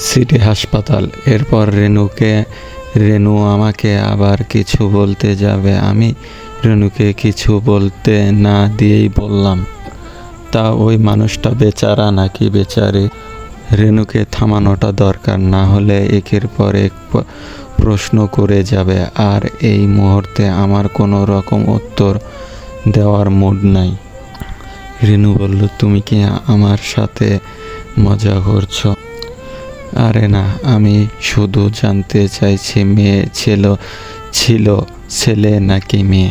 City হাসপাতাল। এরপর রেনুকে রেনু আমাকে আবার কিছু বলতে যাবে। আমি রেনুকে কিছু বলতে না দিয়েই বললাম। তা ওই মানুষটা বেচারা নাকি বেচারি? রেনুকে থামানোটা দরকার, না হলে একের পর এক প্রশ্ন করে যাবে। আর এই মুহূর্তে আমার কোনো রকম উত্তর দেওয়ার মুড নাই। রেনু বলল, তুমি কি আমার সাথে মজা করছ? আরে না, আমি শুধু জানতে চাইছি, মেয়ে ছিল ছিল ছেলে নাকি মেয়ে?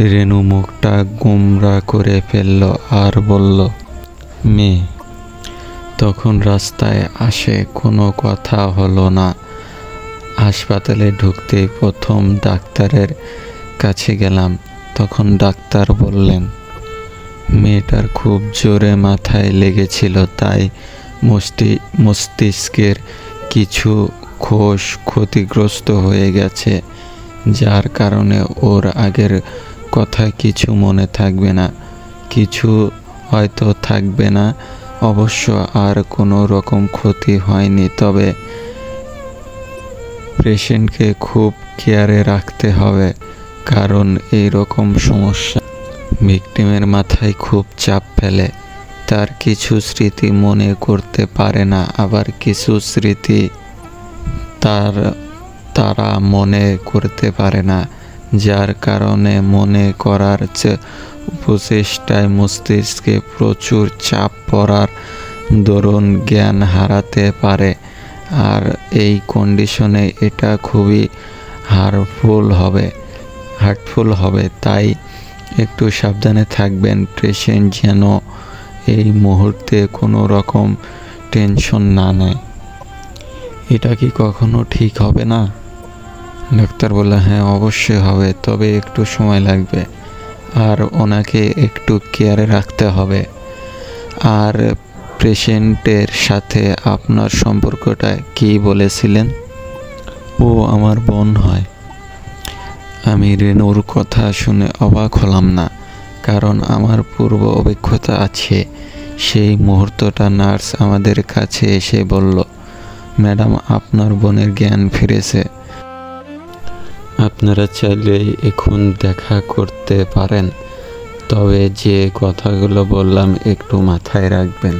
রেনু মুখটা গুমরা করে ফেলল আর বলল, মেয়ে, তখন রাস্তায় আসে কোনো কথা হলো না। হাসপাতালে ঢুকতে প্রথম ডাক্তারের কাছে গেলাম, তখন ডাক্তার বললেন, মেয়েটার খুব জোরে মাথায় লেগেছিল, তাই মস্তি, মস্তিষ্কের কিছু কোষ ক্ষতিগ্রস্ত হয়ে গেছে, যার কারণে ওর আগের কথা কিছু মনে থাকবে না। কিছু হয়তো থাকবে না, অবশ্য আর কোনো রকম ক্ষতি হয়নি, তবে পেশেন্টকে খুব কেয়ারে রাখতে হবে, কারণ এই রকম সমস্যা ভিকটিমের মাথায় খুব চাপ ফেলে। তার কিছু স্মৃতি মনে করতে পারে না, আবার কিছু স্মৃতি তার, তারা মনে করতে পারে না, যার কারণে মনে করার প্রচেষ্টায় মস্তিষ্কে প্রচুর চাপ পড়ার দরুন জ্ঞান হারাতে পারে, আর এই কন্ডিশনে এটা খুবই হার্মফুল হবে হার্টফুল হবে, তাই একটু সাবধানে থাকবেন পেশেন্ট যেন এই মুহূর্তে কোনো রকম টেনশন না নেয়। এটা কি কখনো ঠিক হবে না? ডাক্তার বলল হ্যাঁ অবশ্যই হবে, তবে একটু সময় লাগবে। আর ওনাকে একটু কেয়ারে রাখতে হবে। আর পেশেন্টের সাথে আপনার সম্পর্কটা কি বলেছিলেন? ও আমার বোন হয়। আমি রেনুর কথা শুনে অবাক হলাম না। কারণ আমার পূর্ব অভিজ্ঞতা আছে। সেই মুহূর্তটা নার্স আমাদের কাছে এসে বলল, ম্যাডাম, আপনার বোনের জ্ঞান ফিরেছে। আপনারা চাইলেই এখন দেখা করতে পারেন, তবে যে কথাগুলো বললাম একটু মাথায় রাখবেন।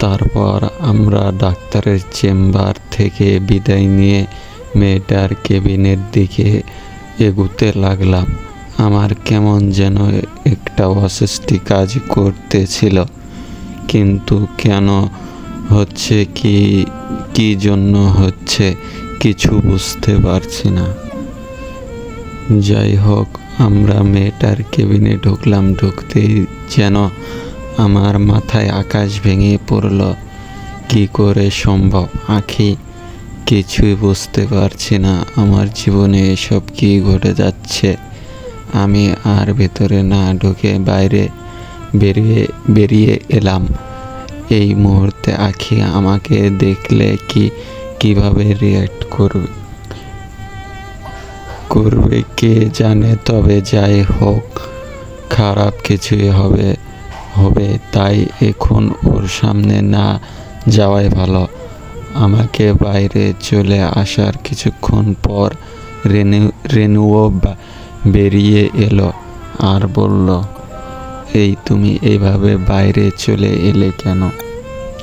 তারপর আমরা ডাক্তারের চেম্বার থেকে বিদায় নিয়ে মেয়েটার কেবিনের দিকে এগুতে লাগলাম। আমার কেমন যেন একটা অস্বস্তি কাজ করতেছিল। কিন্তু কেন হচ্ছে কি কি জন্য হচ্ছে কিছু বুঝতে পারছি না। যাই হোক, আমরা মেয়েটার কেবিনে ঢুকলাম, ঢুকতেই যেন আমার মাথায় আকাশ ভেঙে পড়ল। কি করে সম্ভব, আঁখি? কিছুই বুঝতে পারছি না, আমার জীবনে এসব কি ঘটে যাচ্ছে। আমি আর ভেতরে না ঢুকে বাইরে বেরিয়ে বেরিয়ে এলাম। এই মুহূর্তে আখি আমাকে দেখলে কি, কীভাবে রিয়্যাক্ট করবে? করবে কে জানে? তবে যাই হোক, খারাপ কিছুই হবে হবে তাই এখন ওর সামনে না যাওয়াই ভালো। আমাকে বাইরে চলে আসার কিছুক্ষণ পর রেনু, রেনুও বেরিয়ে এলো আর বলল, এই তুমি এইভাবে বাইরে চলে এলে কেন?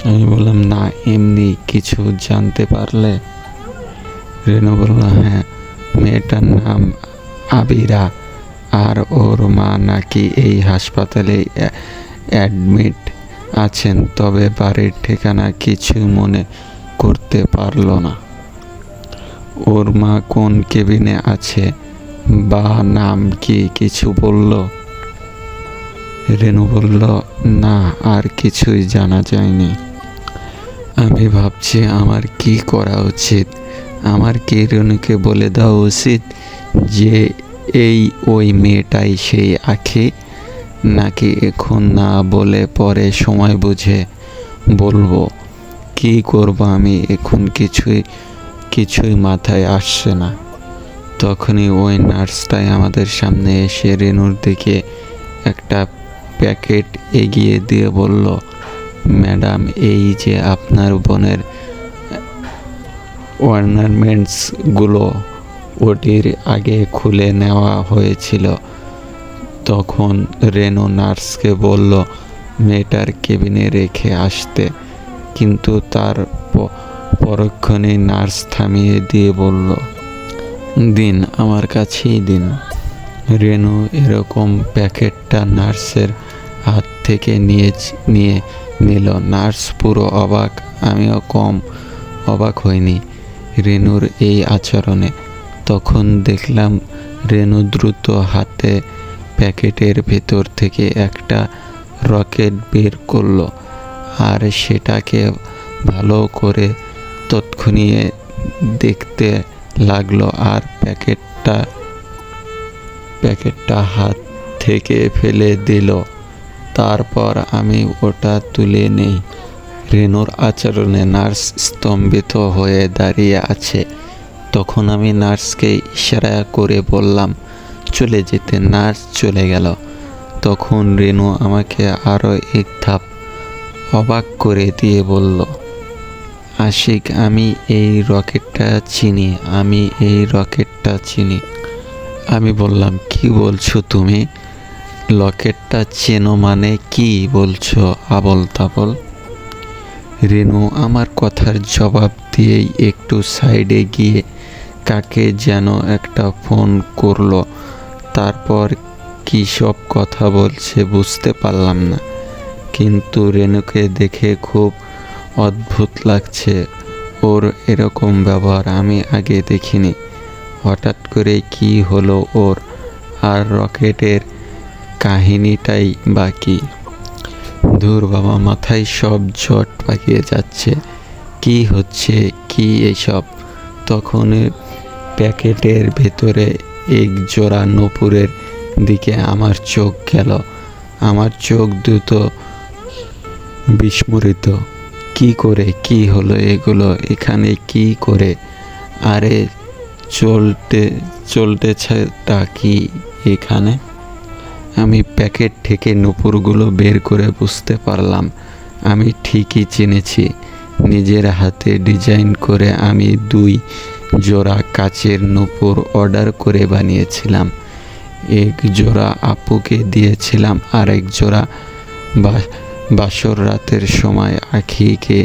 আমি বললাম, না, এমনি কিছু জানতে পারলে? রেনু বলল হ্যাঁ মেয়েটার নাম আবিরা আর ওর মা নাকি এই হাসপাতালে অ্যাডমিট আছেন, তবে বাড়ির ঠিকানা কিছু মনে করতে পারল না। ওর মা কোন কেবিনে আছে? বা নাম কি কিছু বলল? রেনু বলল, না, আর কিছুই জানা যায়নি। আমি ভাবছি, আমার কি করা উচিত? আমার কি রেনুকে বলে দেওয়া উচিত যে এই ওই মেয়েটাই সেই আখি? নাকি এখন না বলে পরে সময় বুঝে বলব, কি করব আমি? এখন কিছুই কিছুই মাথায় আসছে না। তখনই ওই নার্সটাই আমাদের সামনে এসে রেনুর দিকে একটা প্যাকেট এগিয়ে দিয়ে বলল, ম্যাডাম, এই যে আপনার বোনের অর্নামেন্টসগুলো ওটির আগে খুলে নেওয়া হয়েছিল। তখন রেনু নার্সকে বলল, মেয়েটার কেবিনে রেখে আসতে। কিন্তু তার প- পরক্ষণেই নার্স থামিয়ে দিয়ে বলল দিন, আমার কাছেই দিন। রেনু এরকম প্যাকেটটা নার্সের হাত থেকে নিয়ে নিয়ে নিল। নার্স পুরো অবাক, আমিও কম অবাক হইনি রেনুর এই আচরণে। তখন দেখলাম রেনু দ্রুত হাতে প্যাকেটের ভেতর থেকে একটা রকেট বের করল আর সেটাকে ভালো করে তৎক্ষণিয়ে দেখতে লাগল আর প্যাকেটটা প্যাকেটটা হাত থেকে ফেলে দিল। তারপর আমি ওটা তুলে নেই। রেনুর আচরণে নার্স স্তম্ভিত হয়ে দাঁড়িয়ে আছে। তখন আমি নার্সকে ইশারা করে বললাম, চলে যেতে। নার্স চলে গেল। তখন রেনু আমাকে আরও এক ধাপ অবাক করে দিয়ে বলল আশিক, আমি এই রকেটটা চিনি, আমি এই রকেটটা চিনি। আমি বললাম, কি বলছো তুমি? লকেটটা চেনো মানে কি বলছো আবল তাবল রেনু আমার কথার জবাব দিয়েই একটু সাইডে গিয়ে কাকে যেন একটা ফোন করল। তারপর কী সব কথা বলছে বুঝতে পারলাম না। কিন্তু রেনুকে দেখে খুব অদ্ভুত লাগছে ওর এরকম ব্যবহার আমি আগে দেখিনি। হঠাৎ করে কি হলো ওর? আর রকেটের কাহিনীটাই বাকি। ধুর বাবা, মাথায় সব জট পাকিয়ে যাচ্ছে। কি হচ্ছে? কি এইসব তখন প্যাকেটের ভেতরে এক জোড়া নপুরের দিকে আমার চোখ গেল। আমার চোখ দ্রুত বিস্মৃত কি করে, কি হলো এগুলো, এখানে কি করে? আরে, চলতে চলতেছেটা কি এখানে? আমি প্যাকেট থেকে নুপুরগুলো বের করে বুঝতে পারলাম। আমি ঠিকই চিনেছি। নিজের হাতে ডিজাইন করে আমি দুই জোড়া কাচের নুপুর অর্ডার করে বানিয়েছিলাম। এক জোড়া আপুকে দিয়েছিলাম আর এক জোড়া বা বাসর রাতের সময় আখিকে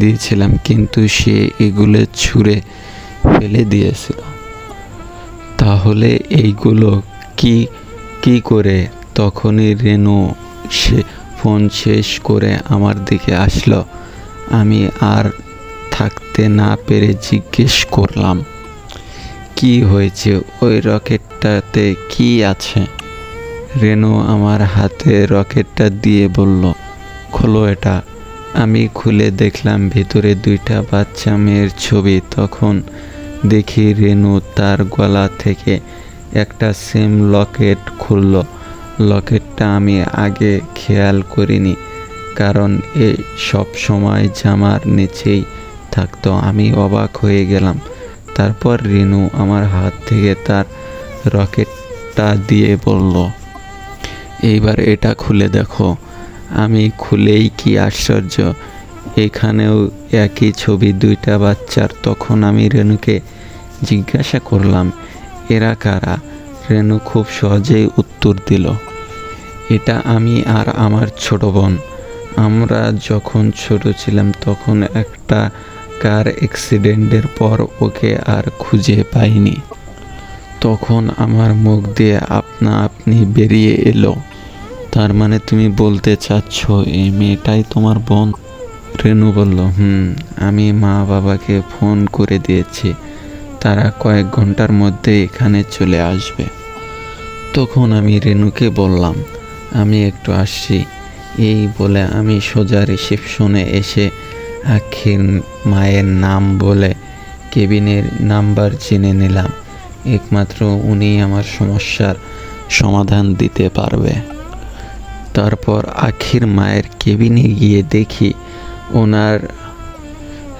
দিয়েছিলাম, কিন্তু সে এগুলো ছুঁড়ে ফেলে দিয়েছিল। তাহলে এইগুলো কি কি করে? তখনই রেনু সে ফোন শেষ করে আমার দিকে আসলো। আমি আর থাকতে না পেরে জিজ্ঞেস করলাম, কি হয়েছে? ওই রকেটটাতে কি আছে? রেনু আমার হাতে রকেটটা দিয়ে বলল খোলো এটা। আমি খুলে দেখলাম ভিতরে দুইটা বাচ্চা মেয়ের ছবি। তখন দেখি রেনু তার গলা থেকে একটা সেম লকেট খুলল। লকেটটা আমি আগে খেয়াল করিনি, কারণ এ সব সময় জামার নিচেই থাকতো। আমি অবাক হয়ে গেলাম। তারপর রেনু আমার হাত থেকে তার রকেটটা দিয়ে বলল, এইবার এটা খুলে দেখো। আমি খুলেই কি আশ্চর্য। এখানেও একই ছবি, দুইটা বাচ্চার। তখন আমি রেনুকে জিজ্ঞাসা করলাম, এরা কারা? রেনু খুব সহজেই উত্তর দিল, এটা আমি আর আমার ছোট বোন। আমরা যখন ছোট ছিলাম তখন একটা কার অ্যাক্সিডেন্টের পর ওকে আর খুঁজে পাইনি। তখন আমার মুখ দিয়ে আপনা আপনি বেরিয়ে এলো। তার মানে তুমি বলতে চাচ্ছ, এই মেয়েটাই তোমার বোন? রেনু বলল, হুম, আমি মা বাবাকে ফোন করে দিয়েছি। তারা কয়েক ঘণ্টার মধ্যে এখানে চলে আসবে। তখন আমি রেনুকে বললাম, আমি একটু আসছি। এই বলে আমি সোজা রিসেপশনে এসে আখির মায়ের নাম বলে কেবিনের নাম্বার জেনে নিলাম। একমাত্র উনি আমার সমস্যার সমাধান দিতে পারবে। তারপর আখির মায়ের কেবিনে গিয়ে দেখি ওনার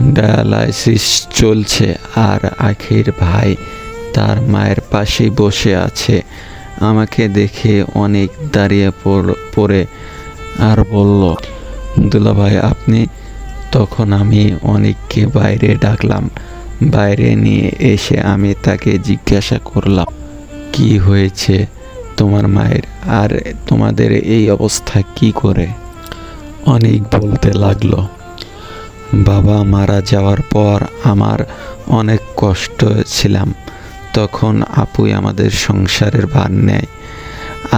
ডায়ালাইসিস চলছে আর আখির ভাই তার মায়ের পাশেই বসে আছে। আমাকে দেখে অনেক দাঁড়িয়ে পড়- পড়ে আর বলল, দুলাভাই, আপনি তখন আমি অনেককে বাইরে ডাকলাম। বাইরে নিয়ে এসে আমি তাকে জিজ্ঞাসা করলাম, কি হয়েছে? তোমার মায়ের, আর তোমাদের এই অবস্থা কি করে? অনেক বলতে লাগল। বাবা মারা যাওয়ার পর আমার অনেক কষ্ট ছিলাম। তখন আপুই আমাদের সংসারের ভার নেয়,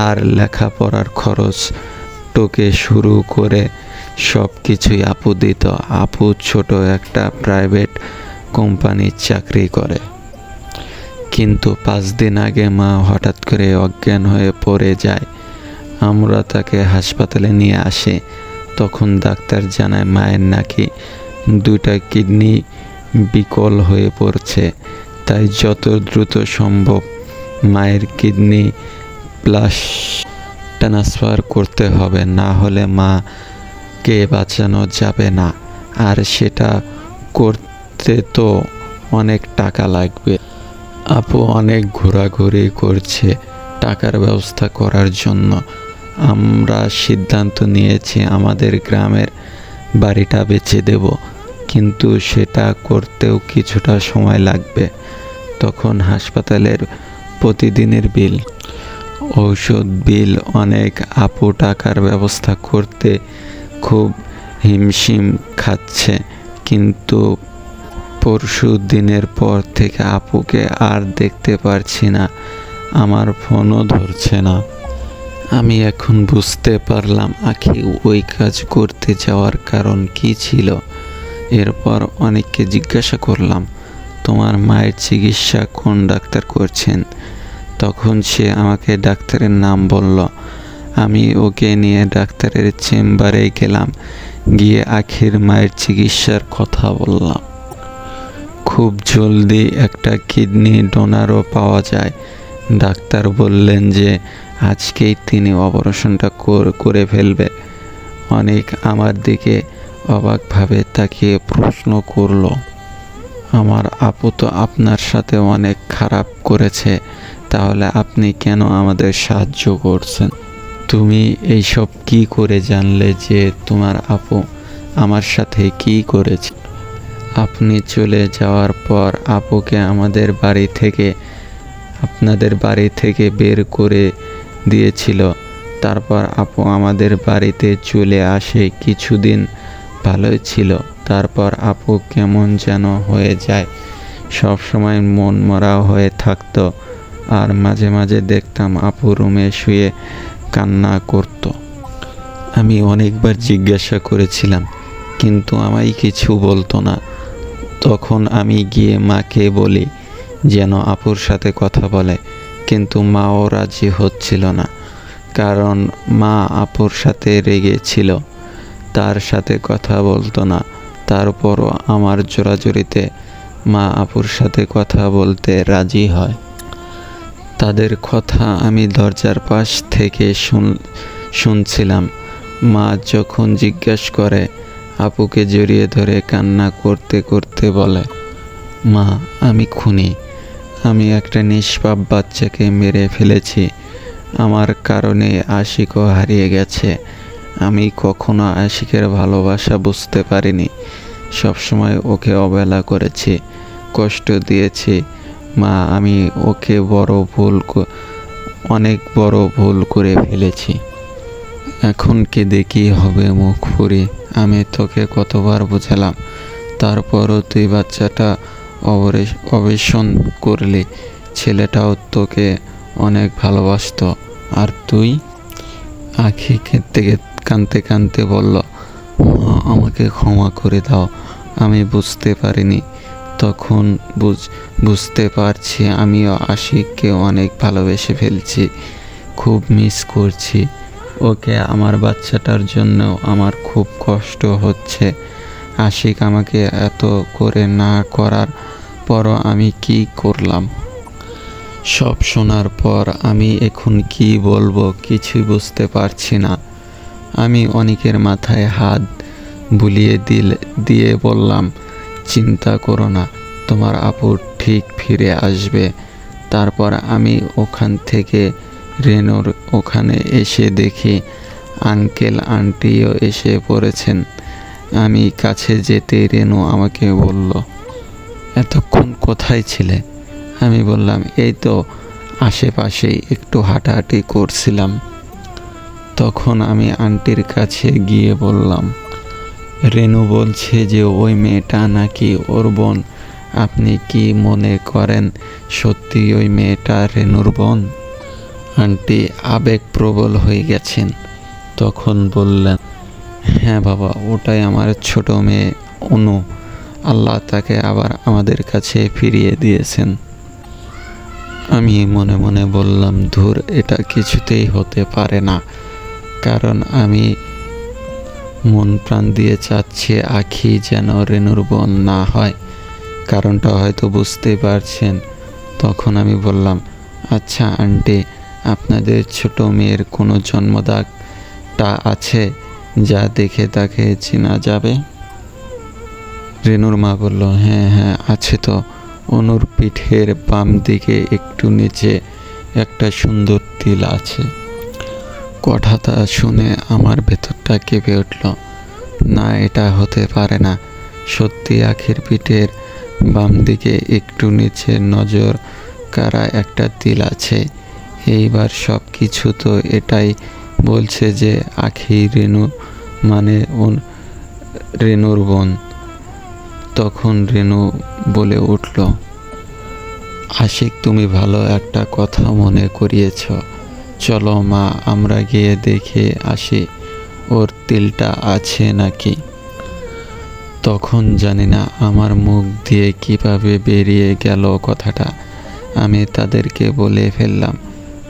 আর লেখাপড়ার খরচ টোকে শুরু করে সব কিছুই আপু দিত। আপু ছোট একটা প্রাইভেট কোম্পানির চাকরি করে। কিন্তু পাঁচ দিন আগে মা হঠাৎ করে অজ্ঞান হয়ে পড়ে যায়। আমরা তাকে হাসপাতালে নিয়ে আসি। তখন ডাক্তার জানায় মায়ের নাকি দুটা কিডনি বিকল হয়ে পড়ছে। তাই যত দ্রুত সম্ভব মায়ের কিডনি প্লাস ট্রান্সফার করতে হবে, না হলে মাকে বাঁচানো যাবে না। আর সেটা করতে তো অনেক টাকা লাগবে। আপু অনেক ঘোরাঘুরি করছে টাকার ব্যবস্থা করার জন্য। আমরা সিদ্ধান্ত নিয়েছি আমাদের গ্রামের বাড়িটা বেচে দেব, কিন্তু সেটা করতেও কিছুটা সময় লাগবে। তখন হাসপাতালের প্রতিদিনের বিল, ঔষধ বিল, অনেক আপু টাকার ব্যবস্থা করতে খুব হিমশিম খাচ্ছে, কিন্তু পরশু দিনের পর থেকে আপুকে আর দেখতে পারছি না। আমার ফোনও ধরছে না। আমি এখন বুঝতে পারলাম আখি ওই কাজ করতে যাওয়ার কারণ কি ছিল। এরপর অনেককে জিজ্ঞাসা করলাম, তোমার মায়ের চিকিৎসা কোন ডাক্তার করছেন? তখন সে আমাকে ডাক্তারের নাম বলল, আমি ওকে নিয়ে ডাক্তারের চেম্বারে গেলাম, গিয়ে আখির মায়ের চিকিৎসার কথা বললাম। খুব জলদি একটা কিডনি ডোনারও পাওয়া যায়। ডাক্তার বললেন যে, আজকেই তিনি অপারেশনটা করে ফেলবে। অনেক আমার দিকে অবাকভাবে তাকিয়ে প্রশ্ন করল। আমার আপু তো আপনার সাথে অনেক খারাপ করেছে, তাহলে আপনি কেন আমাদের সাহায্য করছেন? তুমি এইসব কি করে জানলে যে তোমার আপু আমার সাথে কি করেছে? আপনি চলে যাওয়ার পর আপুকে আমাদের বাড়ি থেকে, আপনাদের বাড়ি থেকে বের করে দিয়েছিল। তারপর আপু আমাদের বাড়িতে চলে আসে কিছুদিন, ভালোই ছিল। তারপর আপু কেমন যেন হয়ে যায়। সব সময় মন মরা হয়ে থাকতো। আর মাঝে মাঝে দেখতাম আপু রুমে শুয়ে কান্না করতো। আমি অনেকবার জিজ্ঞাসা করেছিলাম, কিন্তু আমায় কিছু বলতো না। তখন আমি গিয়ে মাকে বলি যেন আপুর সাথে কথা বলে, কিন্তু মাও রাজি হচ্ছিল না, কারণ মা আপুর সাথে রেগেছিল তার সাথে কথা বলতো না, তারপরও আমার জোরাজুরিতে মা আপুর সাথে কথা বলতে রাজি হয়। তাদের কথা আমি দরজার পাশ থেকে শুন, শুনছিলাম। মা যখন জিজ্ঞেস করে আপুকে জড়িয়ে ধরে কান্না করতে করতে বলে, মা, আমি খুনি। আমি একটা নিষ্পাপ বাচ্চাকে মেরে ফেলেছি। আমার কারণে আশিকও হারিয়ে গেছে। আমি কখনো আশিকের ভালোবাসা বুঝতে পারিনি। সবসময় ওকে অবহেলা করেছি, কষ্ট দিয়েছি। মা, আমি ওকে বড় ভুল অনেক বড় ভুল করে ফেলেছি। এখন কেঁদে কি হবে মুখ ফুরি? আমি তোকে কতবার বোঝালাম। তারপরও তুই বাচ্চাটা অবেশন করলি। ছেলেটাও তোকে অনেক ভালোবাসতো। আর তুই? আখি কেঁদতে কানতে কানতে বলল "মা, আমাকে ক্ষমা করে দাও। আমি বুঝতে পারিনি। তখন বুঝ বুঝতে পারছি আমিও আশিককে অনেক ভালোবেসে ফেলছি। খুব মিস করছি। ওকে, আমার বাচ্চাটার জন্য আমার খুব কষ্ট হচ্ছে। আশিক আমাকে এত করে না করার পরও আমি কি করলাম? সব শোনার পর আমি এখন কি বলব কিছুই বুঝতে পারছি না। আমি অনেকের মাথায় হাত বুলিয়ে দিলে, দিয়ে বললাম, চিন্তা করো না, তোমার আপু ঠিক ফিরে আসবে। তারপর আমি ওখান থেকে রেনোর ওখানে এসে দেখি আঙ্কেল আন্টিও এসে পড়েছেন। আমি কাছে যেতে রেনু আমাকে বলল, এতক্ষণ কোথায় ছিলে? আমি বললাম, এই তো আশেপাশেই একটু হাঁটাহাঁটি করছিলাম। তখন আমি আন্টির কাছে গিয়ে বললাম, রেনু বলছে যে ওই মেয়েটা নাকি ওর বোন। আপনি কি মনে করেন সত্যি ওই মেয়েটা রেনুর বোন? আন্টি আবেগপ্রবল হয়ে গেছেন। তখন বললেন হ্যাঁ বাবা, ওটাই আমার ছোট মেয়ে অনু। আল্লাহ তাকে আবার আমাদের কাছে ফিরিয়ে দিয়েছেন। আমি মনে মনে বললাম, ধুর, এটা কিছুতেই হতে পারে না। কারণ আমি মন প্রাণ দিয়ে চাচ্ছি আখি যেন রেনুর বোন না হয়। কারণটা হয়তো বুঝতেই পারছেন। তখন আমি বললাম আচ্ছা আন্টি আপনাদের ছোট মেয়ের কোনো জন্মদাগটা আছে যা দেখে তাকে চেনা যাবে? রেনুর মা বলল হ্যাঁ হ্যাঁ আছে তো। অনুর পিঠের বাম দিকে একটু নিচে একটা সুন্দর তিল আছে। কথাটা শুনে আমার ভেতরটা কেঁপে উঠল। না, এটা হতে পারে না। সত্যি আখের পিঠের বাম দিকে একটু নিচে নজর কারা একটা তিল আছে। এইবার সব কিছু তো এটাই বলছে যে আখি রেনু মানে রেনুর বোন। তখন রেনু বলে উঠল, আশিক, তুমি ভালো একটা কথা মনে করিয়েছ। চলো মা, আমরা গিয়ে দেখে আসি, ওর তিলটা আছে নাকি? তখন জানি না আমার মুখ দিয়ে কীভাবে বেরিয়ে গেল কথাটা। আমি তাদেরকে বলে ফেললাম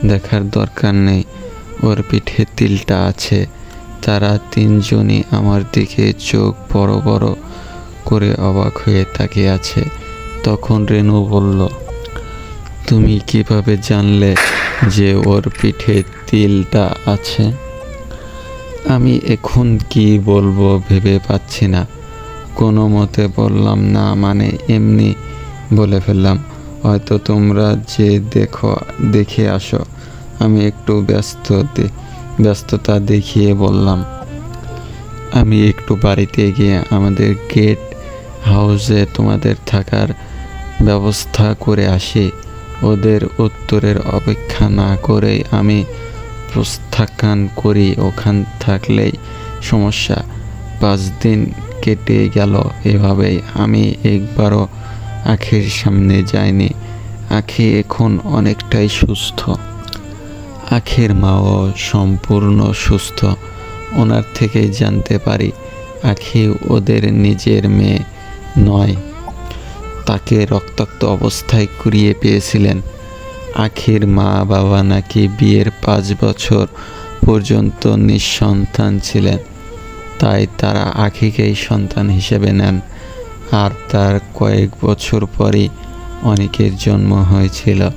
দেখার দরকার নেই। ওর পিঠে তিলটা আছে। তারা তিনজনই আমার দিকে চোখ বড় বড় করে অবাক হয়ে তাকিয়ে আছে। তখন রেনু বলল, তুমি কীভাবে জানলে যে ওর পিঠে তিলটা আছে? আমি এখন কি বলব ভেবে পাচ্ছি না। কোনো মতে বললাম না মানে এমনি বলে ফেললাম। হয়তো তোমরা যে দেখো, দেখে আসো। আমি একটু ব্যস্ততে, ব্যস্ততা দেখিয়ে বললাম, আমি একটু বাড়িতে গিয়ে আমাদের গেট হাউসে তোমাদের থাকার ব্যবস্থা করে আসি। ওদের উত্তরের অপেক্ষা না করেই আমি প্রস্থান করি। ওখান থাকলেই সমস্যা। পাঁচ দিন কেটে গেল, এভাবেই আমি একবারও আখির সামনে যাইনি। আখি এখন অনেকটাই সুস্থ। আখের মাও সম্পূর্ণ সুস্থ। ওনার থেকেই জানতে পারি, আখি ওদের নিজের মেয়ে নয়। তাকে রক্তাক্ত অবস্থায় কুড়িয়ে পেয়েছিলেন। আখির মা বাবা নাকি বিয়ের পাঁচ বছর পর্যন্ত নিঃসন্তান ছিলেন। তাই তারা আখিকেই সন্তান হিসেবে নেন। আর তার কয়েক বছর পরই অনেকের জন্ম হয়েছিল।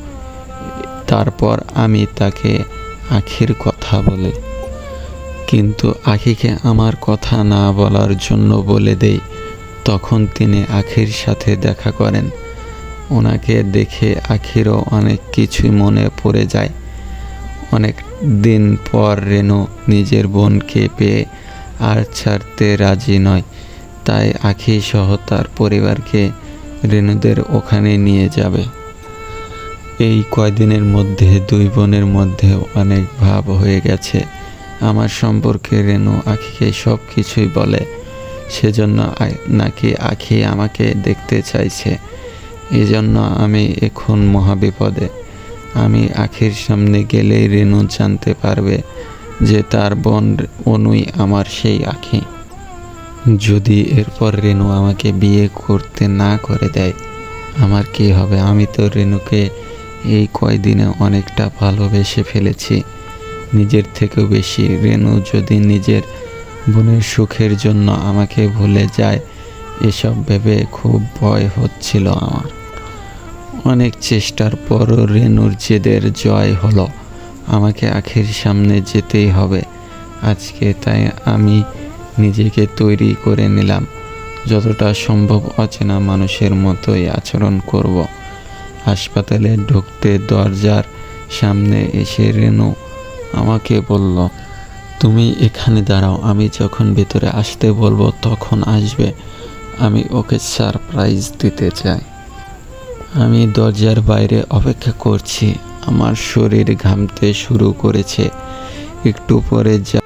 তারপর আমি তাকে আখির কথা বলে। কিন্তু আখিকে আমার কথা না বলার জন্য বলে দেই। তখন তিনি আখির সাথে দেখা করেন। ওনাকে দেখে আখিরও অনেক কিছুই মনে পড়ে যায়। অনেক দিন পর রেনু নিজের বোনকে পেয়ে আর ছাড়তে রাজি নয়। তাই আখি সহ তার পরিবারকে রেনুদের ওখানে নিয়ে যাবে। এই কয়দিনের মধ্যে, দুই বোনের মধ্যে অনেক ভাব হয়ে গেছে। আমার সম্পর্কে রেনু আখিকে সব কিছুই বলে। সেজন্য নাকি আখি আমাকে দেখতে চাইছে। এজন্য আমি এখন মহাবিপদে। আমি আখির সামনে গেলেই রেনু জানতে পারবে যে তার বোন অনুই আমার সেই আখি। যদি এরপর রেনু আমাকে বিয়ে করতে না করে দেয়, আমার কি হবে? আমি তো রেনুকে এই কয়দিনে অনেকটা ভালোবেসে ফেলেছি। নিজের থেকেও বেশি। রেনু যদি নিজের বোনের সুখের জন্য আমাকে ভুলে যায়, এসব ভেবে খুব ভয় হচ্ছিল আমার। অনেক চেষ্টার পরও রেনুর জেদের জয় হলো। আমাকে আখের সামনে যেতেই হবে। আজকে তাই আমি নিজেকে তৈরি করে নিলাম। যতটা সম্ভব অচেনা মানুষের মতোই আচরণ করব। হাসপাতালে ঢুকতে দরজার সামনে এসে রেনু আমাকে বলল, তুমি এখানে দাঁড়াও, আমি যখন ভেতরে আসতে বলব তখন আসবে। আমি ওকে সারপ্রাইজ দিতে চাই। আমি দরজার বাইরে অপেক্ষা করছি। আমার শরীর ঘামতে শুরু করেছে। একটু পরে যা